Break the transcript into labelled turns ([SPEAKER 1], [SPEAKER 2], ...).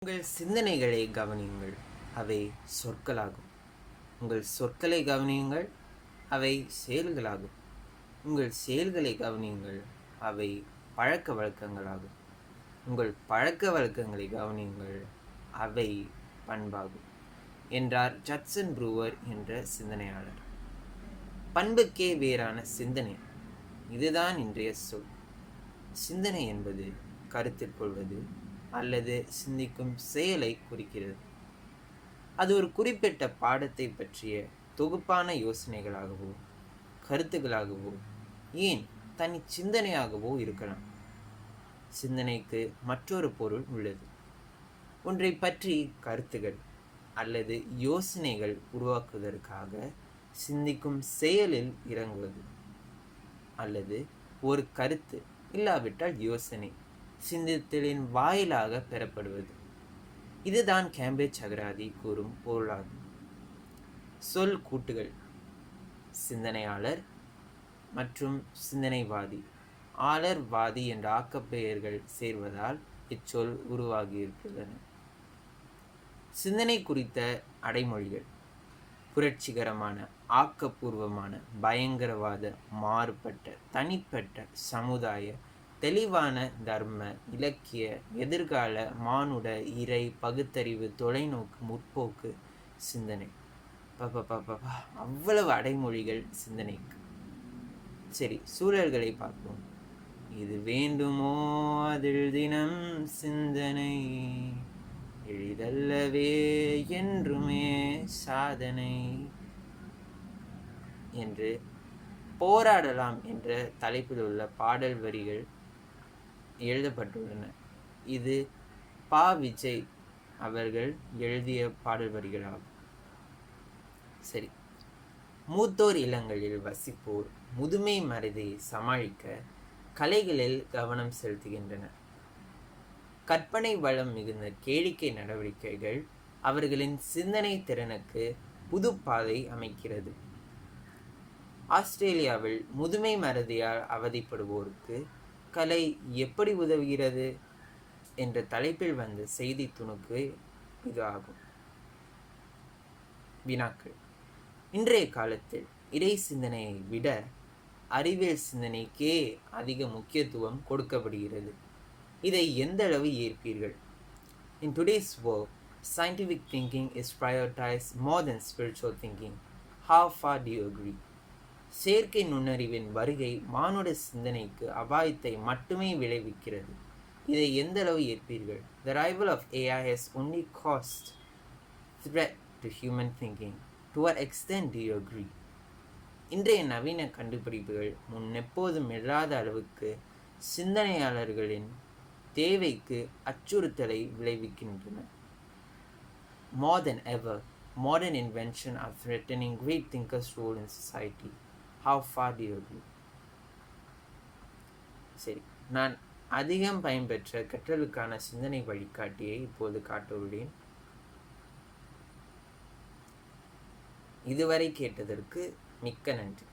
[SPEAKER 1] உங்கள் சிந்தனைகளை கவனியுங்கள். அவை சொற்களாகும். உங்கள் சொற்களை கவனியுங்கள். அவை செயல்களாகும். உங்கள் செயல்களை கவனியுங்கள். அவை பழக்க வழக்கங்களாகும். உங்கள் பழக்க வழக்கங்களை கவனியுங்கள். அவை பண்பாகும். என்றார் ஜட்சன் ப்ரூவர் என்ற சிந்தனையாளர். பண்புக்கே வேறான சிந்தனை. இதுதான் இன்றைய சொல். சிந்தனை என்பது கருத்தில் கொள்வது அல்லது சிந்திக்கும் செயலை குறிக்கிறது. அது ஒரு குறிப்பிட்ட பாடத்தை பற்றிய தொகுப்பான யோசனைகளாகவோ கருத்துக்களாகவோ ஏன் தனி சிந்தனையாகவோ இருக்கலாம். சிந்தனைக்கு மற்றொரு பொருள் உள்ளது. ஒன்றை பற்றி கருத்துகள் அல்லது யோசனைகள் உருவாக்குவதற்காக சிந்திக்கும் செயலில் இறங்குவது அல்லது ஒரு கருத்து இல்லாவிட்டால் யோசனை. சிந்தித்தலின் வாயிலாக பெறப்படுவது. இதுதான் கேம்பேஜ் அகராதி கூறும் பொருளாகும். சொல் கூட்டுகள். சிந்தனையாளர் மற்றும் சிந்தனைவாதி. ஆளர்வாதி என்ற ஆக்கப்பெயர்கள் சேர்வதால் இச்சொல் உருவாகியிருக்கின்றன. சிந்தனை குறித்த அடைமொழிகள். புரட்சிகரமான ஆக்கப்பூர்வமான பயங்கரவாத மாறுபட்ட தனிப்பட்ட சமுதாய தெளிவான தர்ம இலக்கிய எதிர்கால மானுட இறை பகுத்தறிவு தொலைநோக்கு முற்போக்கு சிந்தனை. பாப்பா அவ்வளவு அடைமொழிகள் சிந்தனைக்கு. சரி சூழல்களை பார்ப்போம். இது வேண்டுமோ அதில் தினம் சிந்தனை? எளிதல்லவே என்றுமே சாதனை? என்று போராடலாம் என்ற தலைப்பில் உள்ள பாடல் வரிகள் எழுதப்பட்டுள்ளன. இது பா. விஜய் அவர்கள் எழுதிய பாடல் வரிகளாகும். சரி. மூத்தோர் இல்லங்களில் வசிப்போர் முதுமை மறதியை சமாளிக்க கலைகளில் கவனம் செலுத்துகின்றனர். கற்பனை வளம் மிகுந்த கேளிக்கை நடவடிக்கைகள் அவர்களின் சிந்தனை திறனுக்கு புது பாதை அமைக்கிறது. ஆஸ்திரேலியாவில் முதுமை மறதியால் அவதிப்படுவோருக்கு கலை எப்படி உதவுகிறது என்ற தலைப்பில் வந்த செய்தி துணுக்கு இது ஆகும் வினாக்கள் இன்றைய காலத்தில் இறை சிந்தனையை விட அறிவியல் சிந்தனைக்கே அதிக முக்கியத்துவம் கொடுக்கப்படுகிறது இதை எந்த அளவு ஏற்பீர்கள் in today's work scientific thinking is prioritized more than spiritual thinking. How far do you agree? செயற்கை நுண்ணறிவின் வருகை மானுட சிந்தனைக்கு அபாயத்தை மட்டுமே விளைவிக்கிறது. இதை எந்த அளவு ஏற்பீர்கள்? The rival of AI has only cast threat to human thinking to our extent do you இன்றைய நவீன கண்டுபிடிப்புகள் முன் எப்போதும் இல்லாத அளவுக்கு சிந்தனையாளர்களின் தேவைக்கு அச்சுறுத்தலை விளைவிக்கின்றன. More than ever, modern invention are threatening great thinkers' role in society. How far do சரி நான் அதிகம் பயன்பெற்ற கற்றலுக்கான சிந்தனை வழிகாட்டியை இப்போது காட்டுள்ளேன் இதுவரை கேட்டதற்கு மிக்க நன்றி.